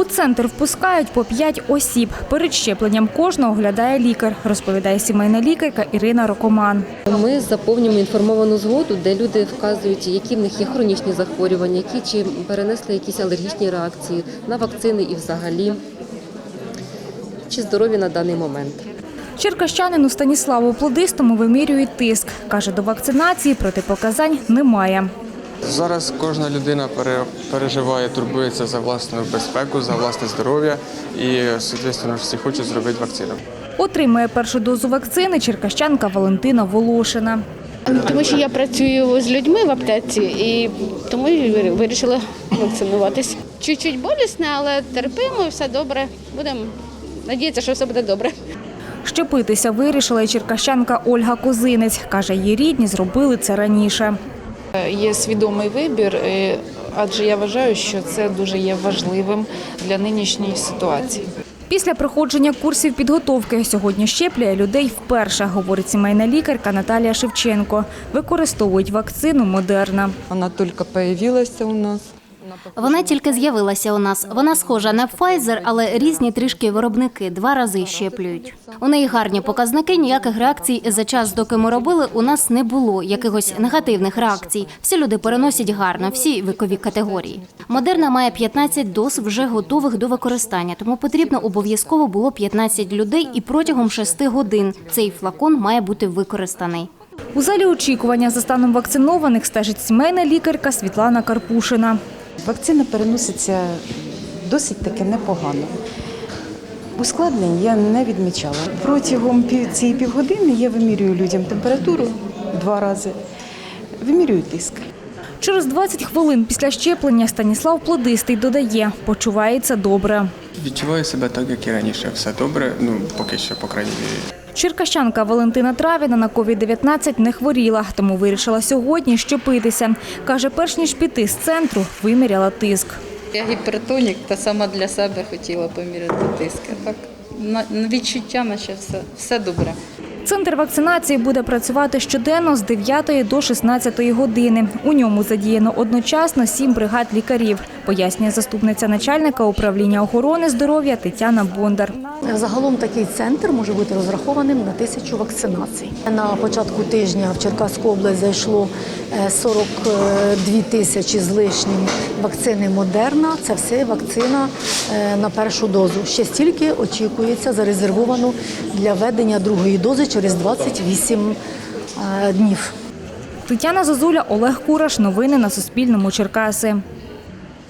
У центр впускають по 5 осіб. Перед щепленням кожного оглядає лікар, розповідає сімейна лікарка Ірина Рокоман. Ми заповнюємо інформовану згоду, де люди вказують, які в них є хронічні захворювання, які чи перенесли якісь алергічні реакції на вакцини і взагалі, чи здорові на даний момент. Черкащанину Станіславу Плодистому вимірюють тиск. Каже, до вакцинації протипоказань немає. Зараз кожна людина переживає, турбується за власну безпеку, за власне здоров'я і, звісно, всі хочуть зробити вакцину. Отримує першу дозу вакцини черкащанка Валентина Волошина. Тому що я працюю з людьми в аптеці і тому вирішила вакцинуватись. Чуть-чуть болісне, але терпимо, і все добре. Будемо надіятися, що все буде добре. Щепитися вирішила і черкащанка Ольга Козинець. Каже, її рідні зробили це раніше. Є свідомий вибір, е, адже я вважаю, що це дуже є важливим для нинішньої ситуації. Після проходження курсів підготовки сьогодні щеплює людей вперше, говорить сімейна лікарка Наталія Шевченко. Використовують вакцину Модерна. Вона только появилася у нас. Вона тільки з'явилася у нас. Вона схожа на Pfizer, але різні трішки виробники два рази щеплюють. У неї гарні показники. Ніяких реакцій за час, доки ми робили, у нас не було якихось негативних реакцій. Всі люди переносять гарно, всі вікові категорії. Модерна має 15 доз вже готових до використання, тому потрібно обов'язково було 15 людей, і протягом 6 годин цей флакон має бути використаний. У залі очікування за станом вакцинованих стежить сімейна лікарка Світлана Карпушина. Вакцина переноситься досить таки непогано. Ускладнень я не відмічала. Протягом цієї півгодини я вимірюю людям температуру два рази, вимірюю тиск. Через 20 хвилин після щеплення Станіслав Плодистий додає, почувається добре. Відчуваю себе так, як і раніше. Все добре, ну поки що, по крайній мірі. Черкащанка Валентина Травіна на COVID-19 не хворіла, тому вирішила сьогодні щепитися. Каже, перш ніж піти з центру, виміряла тиск. Я гіпертонік та сама для себе хотіла поміряти тиск. Так, на на відчуття, наче все, все добре. Центр вакцинації буде працювати щоденно з 9 до 16 години. У ньому задіяно одночасно сім бригад лікарів, пояснює заступниця начальника управління охорони здоров'я Тетяна Бондар. Загалом такий центр може бути розрахованим на тисячу вакцинацій. На початку тижня в Черкаську область зайшло е, 42 тисячі з лишнім вакцини Модерна. Це все вакцина е, на першу дозу. Ще стільки очікується зарезервовано для введення другої дози через 28 е, днів. Тетяна Зозуля, Олег Кураш. Новини на Суспільному. Черкаси.